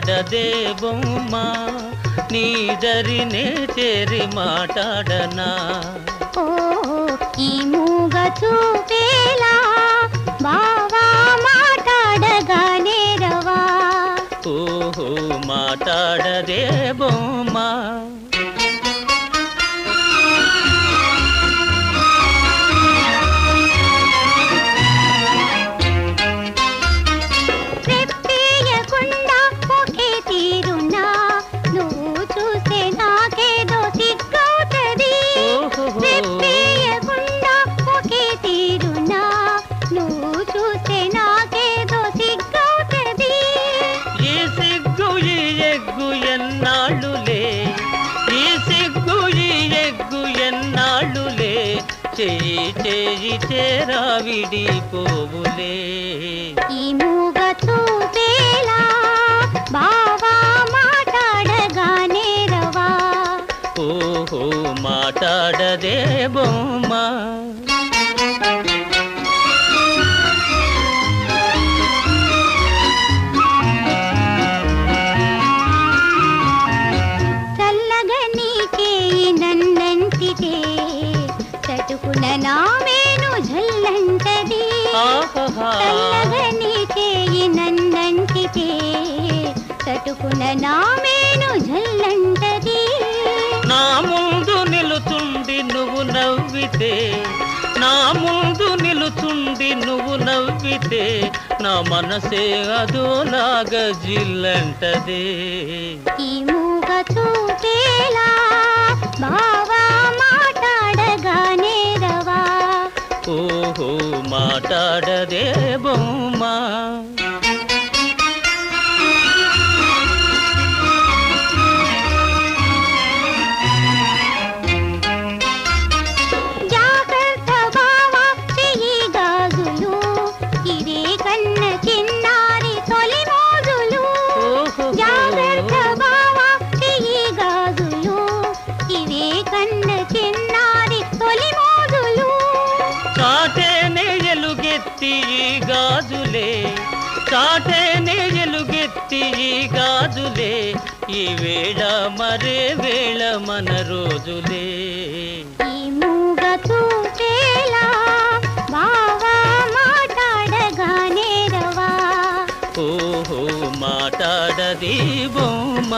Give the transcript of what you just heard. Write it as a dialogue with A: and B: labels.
A: మాట్లాడదే బొమ్మ నీ దరినే చేరి మాట్లాడనా
B: ఓ ఈ మూగ చూపేలా బావా మాట్లాడగానే రవా
A: ఓహో మాట్లాడదే బొమ్మ
B: చూస్తే నాకేదో సిగ్గవుతది.
A: ఈ సిగ్గు ఈ ఎగ్గు ఎన్నాళ్ళులే. ఈ సిగ్గు ఈ ఎగ్గు ఎన్నాళ్ళులే. చేయి చేయి చేరా విడిపోవులే.
B: ఈ మూగ చూపేలా బావా మాట్లాడగానే రవా
A: ఓహో మాట్లాడదే బొమ్మ.
B: చటుకున నామేను జల్లంటది.
A: నా ముందు నిలుచుండి నువ్వు నవ్వితే నా ముందు నిలుచుండి నువ్వు నవ్వితే నా మనసే అదోలాగా జిల్లంటదే
B: ఈ మూగ చూపేలా బావా మాట్లాడగానే రవా
A: ఓహో మాట్లాడదే బొమ్మ.
B: గాజులే
A: చాటేనే ఎలుగెత్తి ఈ గాజులే ఈ వేళ మరే వేళ మన రోజులే. మాట్లాడది బొమ్మ.